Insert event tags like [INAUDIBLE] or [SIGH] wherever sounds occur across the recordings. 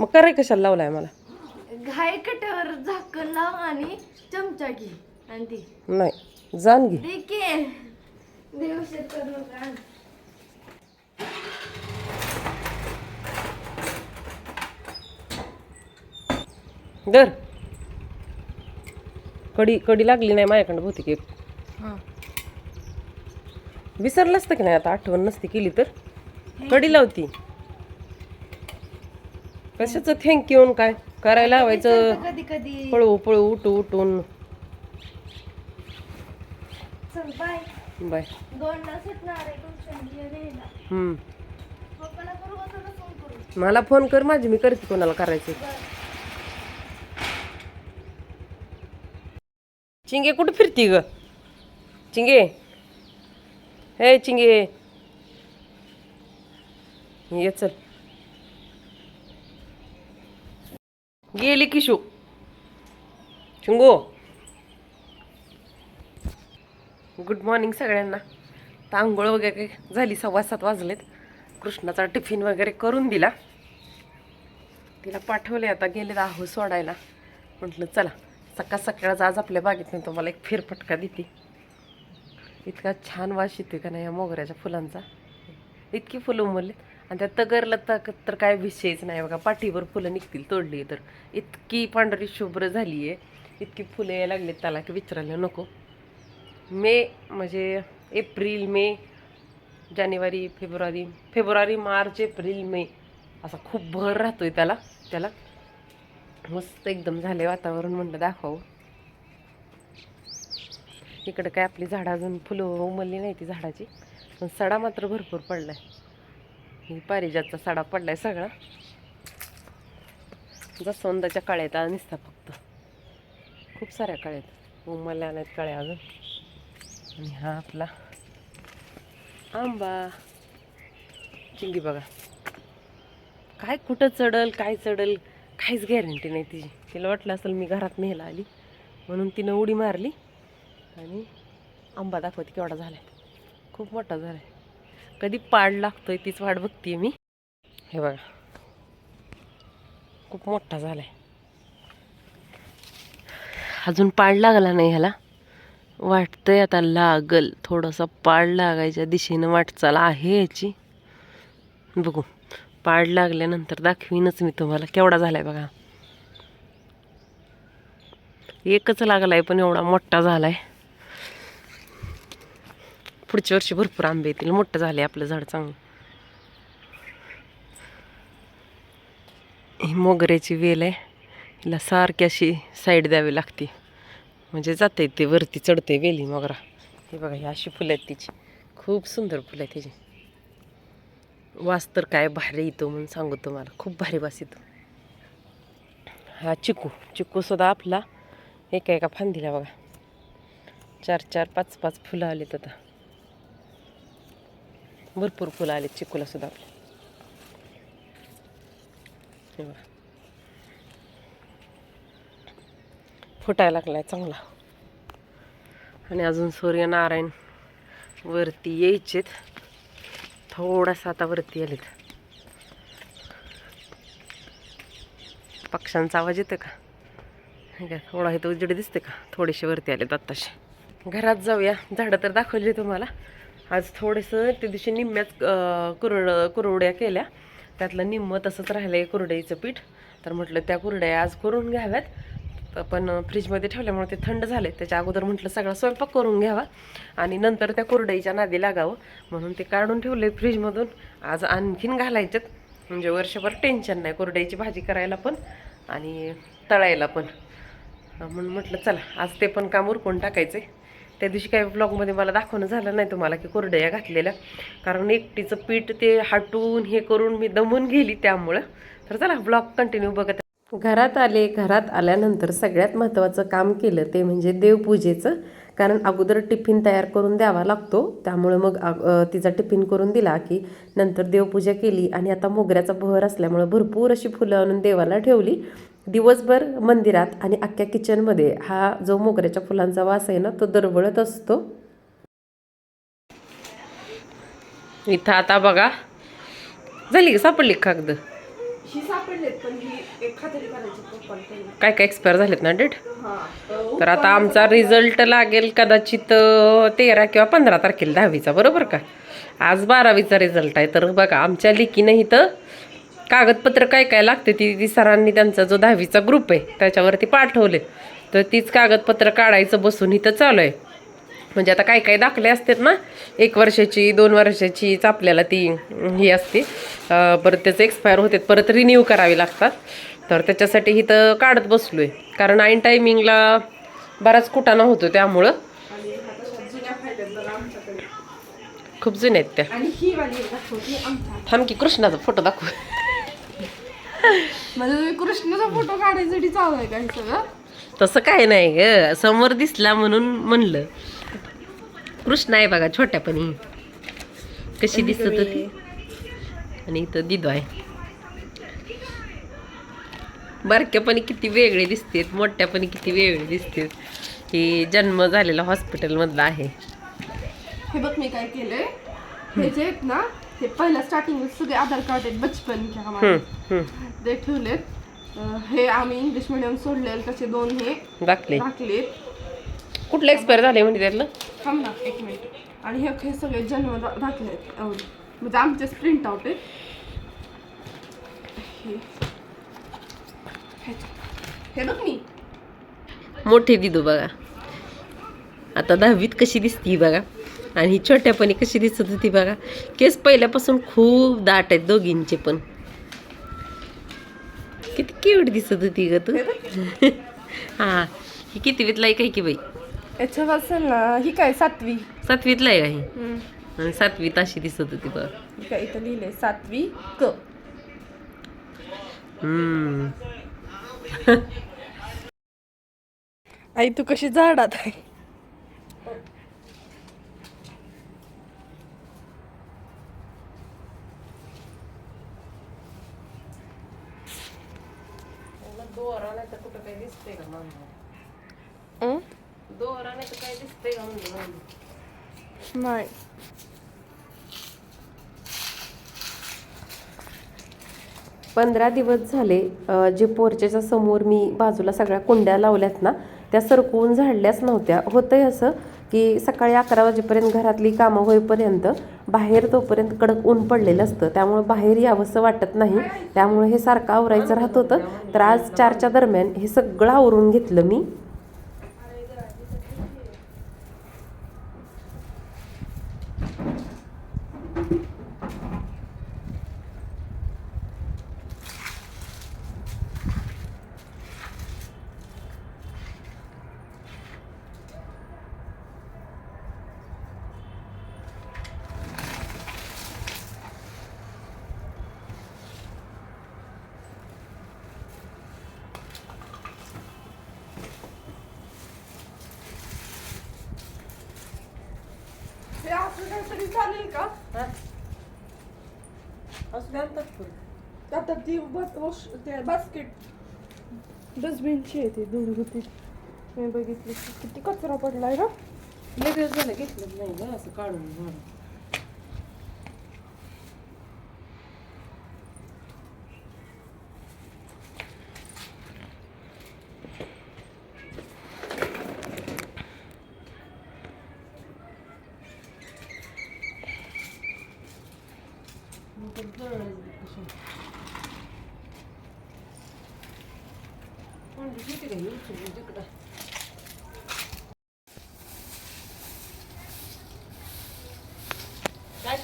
मग कराय कशाला लावलाय मला. घाई कट्यावर झाकण लाव आणि चमचा घे. आणि ती नाही जाण घे. दे की. करू नका दर कडी कडी लागली नाही माझ्याकडं बहुतेक एक. हां. विसरलं असतं की नाही आता आठवण नसती केली तर. कडी लावती. कशाचं थँक्यू काय करायला लावायचं? कधी कधी? पळू पळू उठू उठून चल बाय बाय दोनला सुटणार आहे ट्युशन घ्यायला हम्म. पप्पाला करू का तुला फोन करू? मला फोन कर माझी मी करते कोणाला करायचं. चिंगे कुठं फिरती ग? चिंगे? हे चिंगे. ये चल. गेली किशू चिंगो गुड मॉर्निंग सगळ्यांना. तर आंघोळ वगैरे झाली सव्वा सात वाजलेत. कृष्णाचा टिफिन वगैरे करून दिला. तिला पाठवले आता गेले आहो सोडायला. म्हटलं चला सकाळ सकाळच आज आपल्या बागेत तुम्हाला एक फेरफटका देते. इतका छान वास येते का नाही या मोगऱ्याच्या फुलांचा? इतकी फुलं उमरली आणि त्या तगरला तर तर काय विषयच नाही बघा. पाठीवर फुलं निघतील तोडली तर. इतकी पांढरी शुभ्र झाली आहे इतकी फुलं यायला लागली त्याला की विचारायला नको. मे म्हणजे एप्रिल मे जानेवारी फेब्रुवारी फेब्रुवारी मार्च एप्रिल मे असा खूप भर राहतो आहे त्याला. त्याला मस्त एकदम झाले वातावरण म्हणलं दाखवावं इकडं काय आपली झाडं अजून फुलं उमलली नाही ती झाडाची पण सडा मात्र भरपूर पडला आहे हे पारिजातचा सडा पडलाय सगळा. जसवंदाच्या काळ्यात आज निसता फक्त. खूप साऱ्या काळ्यात. उमरल्या नाहीत काळ्या अजून. आणि हा आपला आंबा. चिंगी बघा. काय कुठं चढल काय चढल काहीच गॅरंटी नाही तिची. तिला वाटलं असेल मी घरात नेला आली. म्हणून तिनं उडी मारली. आणि आंबा दाखवते केवढा झालाय. खूप मोठा झालाय. कधी पाड लागतोय तीच वाट बघतीये मी. हे बघा. खूप मोठा झालाय. अजून पाड लागला नाही ह्याला. वाटतंय आता लागल. थोडासा पाड लागायच्या दिशेनं वाटचाल आहे याची. बघू. पाड लागल्यानंतर दाखवीनच मी तुम्हाला. केवढा झालाय बघा. एकच लागलाय पण एवढा मोठा झालाय. पुढच्या वर्षी भरपूर आंबे येतील. मोठं झाले आपलं झाड चांगलं. ही मोगऱ्याची वेल आहे. हिला सारखी अशी साईड द्यावी लागते. म्हणजे जाते ते वरती चढते वेली मोगरा. हे बघा ही अशी फुलं आहेत तिची. खूप सुंदर फुलं आहेत तिची. वास तर काय भारी येतो म्हणून सांगू तुम्हाला. खूप भारी वास येतो. हा चिकू. चिकू सुद्धा आपला एका एका फांदीला बघा. चार चार पाच पाच फुलं आलेत आता. भरपूर फुलं आलेत चिकूला सुद्धा आपल्या फुटायला लागलाय चांगला. आणि अजून सूर्यनारायण वरती यायचेत. थोडासा आता वरती आलेत. पक्ष्यांचा आवाज येतो का? हे तर थोडा इथं उजेड दिसते का? थोडेसे वरती आलेत आत्ताशी. घरात जाऊया. झाडं तर दाखवली तुम्हाला. आज थोडंसं त्या दिवशी निम्म्याच कुरड कुरवड्या केल्या. त्यातलं निम्मं तसंच राहिलं आहे कुरडईचं पीठ. तर म्हटलं त्या कुरड्या आज करून घ्याव्यात. पण फ्रीजमध्ये ठेवल्यामुळे ते थंड झाले त्याच्या अगोदर म्हटलं सगळा स्वयंपाक करून घ्यावा आणि नंतर त्या कुरडईच्या नादी लागावं. म्हणून ते काढून ठेवले फ्रीजमधून. आज आणखीन घालायच्यात म्हणजे वर्षभर टेन्शन नाही कोरड्याची भाजी करायला पण आणि तळायला पण. म्हणून म्हटलं चला आज ते पण काम उरकून टाकायचं आहे त्या दिवशी काही ब्लॉगमध्ये मला दाखवणं झालं नाही तुम्हाला की कोरड्या घातलेल्या. कारण एकटीचं पीठ ते हाटून हे करून मी दमून गेली त्यामुळं. तर चला ब्लॉग कंटिन्यू बघत घरात आले घरात आल्यानंतर सगळ्यात महत्त्वाचं काम केलं ते म्हणजे देवपूजेचं. कारण अगोदर टिफिन तयार करून द्यावा लागतो. त्यामुळे मग तिचा टिफिन करून दिला की नंतर देवपूजा केली. आणि आता मोगऱ्याचा बहर असल्यामुळे भरपूर अशी फुलं आणून देवाला ठेवली. दिवसभर मंदिरात आणि अख्ख्या किचनमध्ये हा जो मोगऱ्याच्या फुलांचा वास आहे ना तो दरवळत असतो. इथं आता बघा झाली का सापडली कागद? काय काय एक्सपायर झालेत ना डेट? तर आता आमचा रिझल्ट लागेल कदाचित तेरा किंवा पंधरा तारखेला दहावीचा बरोबर का? आज बारावीचा रिझल्ट आहे. तर बघा आमच्या लिकीनं इथं कागदपत्र काय काय लागते ती ती सरांनी त्यांचा जो दहावीचा ग्रुप आहे त्याच्यावरती पाठवले. तर तीच कागदपत्र काढायचं बसून इथं चालू आहे. म्हणजे आता काय काय दाखले असतात ना एक वर्षाची दोन वर्षाचीच आपल्याला ती ही असते. परत त्याचे एक्सपायर होते परत रिन्यू करावी लागतात. तर त्याच्यासाठी इथं काढत बसलो आहे कारण ऐन टायमिंगला बराच कुटाणा होतो त्यामुळं. जुन्या खूप जुने आहेत त्या. थांब की कृष्णाचा फोटो दाखव. म्हणजे तुम्ही कृष्णाचा फोटो काढायसाठी चालू आहे का हे सगळं? तसं काय नाही ग. समोर दिसला म्हणून म्हणलं. कृष्ण आहे बघा छोट्यापणी कशी दिसत होती? आणि इथं दिदो आहे. बारक्यापणी किती वेगळे दिसतेत मोठ्यापणी किती वेगळे दिसतेत. ही जन्म झालेला हॉस्पिटलमधला आहे. हे बघ मी काय केलंय. हे जे आहेत ना हे पहिल्या स्टार्टिंग सगळे आधार कार्ड आहेत बचपन के हम्म, हम्म. ते ठेवलेत. हे आम्ही इंग्लिश मिडियम सोडलेले तसे दोन हे दाखले. टाकलेत कुठलं एक्सपायर झाले म्हणजे त्यातलं? थांब ना एक मिनिट आणि हे हे सगळे जन्म दाखले आहेत म्हणजे आमचेच प्रिंट आउट आहेत. हे. बघ मी मोठे दिदू बघा. आता दहावीत कशी दिसती बघा. आणि ही छोट्यापणी कशी दिसत होती बघा. केस पहिल्यापासून खूप दाट आहेत दोघींचे पण. किती क्यूट दिसत होती ग तू. हा ही किती वितला आहे काय की बाई? याच्या वाचन ना ही काय सातवी? सातवीतला आहे का ही? सातवीत अशी दिसत होती बघा. ही काय इथं लिहिलंय सातवी क. हम्म. आई तू कशी झाडात आहे दोरा नाही तर कुठं काही दिसतंय का मांजर अं? दोरा नाही तर काय दिसतंय का नाही पंधरा दिवस झाले जे पोर्चेच्या समोर मी बाजूला सगळ्या कुंड्या लावल्यात ना त्या सरकवून झाडल्याच नव्हत्या. होतंय असं की सकाळी अकरा वाजेपर्यंत घरातली कामं होईपर्यंत बाहेर तोपर्यंत कडक ऊन पडलेलं असतं. त्यामुळे बाहेर यावंसं वाटत नाही. त्यामुळे हे सारखं आवरायचं राहत होतं. तर आज चारच्या दरम्यान हे सगळं आवरून घेतलं मी. असं काहीतरी चालेल का आता ती बस वॉश ते बास्केट डस्टबिनची आहे ती दोन होती मी बघितली. किती कचरा पडलाय ना लगेच झालं घेतलं नाही ग असं काढून तिकडं काय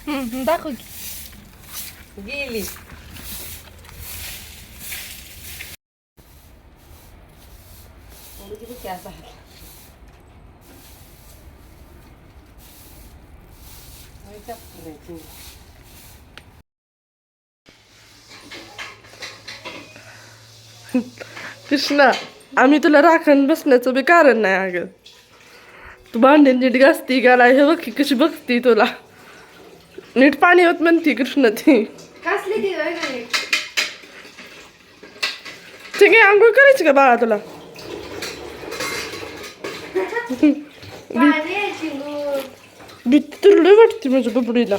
शिंगो दाखव की गेली कृष्णा आम्ही तुला राखण बसण्याचं बी कारण नाही अगं तू भांडे नीट घासती गाला हे बघ की कशी बघती तुला नीट पाणी होत म्हणती कृष्ण ती? ठीक आहे आंघोळ करायची का बाळा तुला? [LAUGHS] भीती तुरडी वाटते माझ्या बबडीला.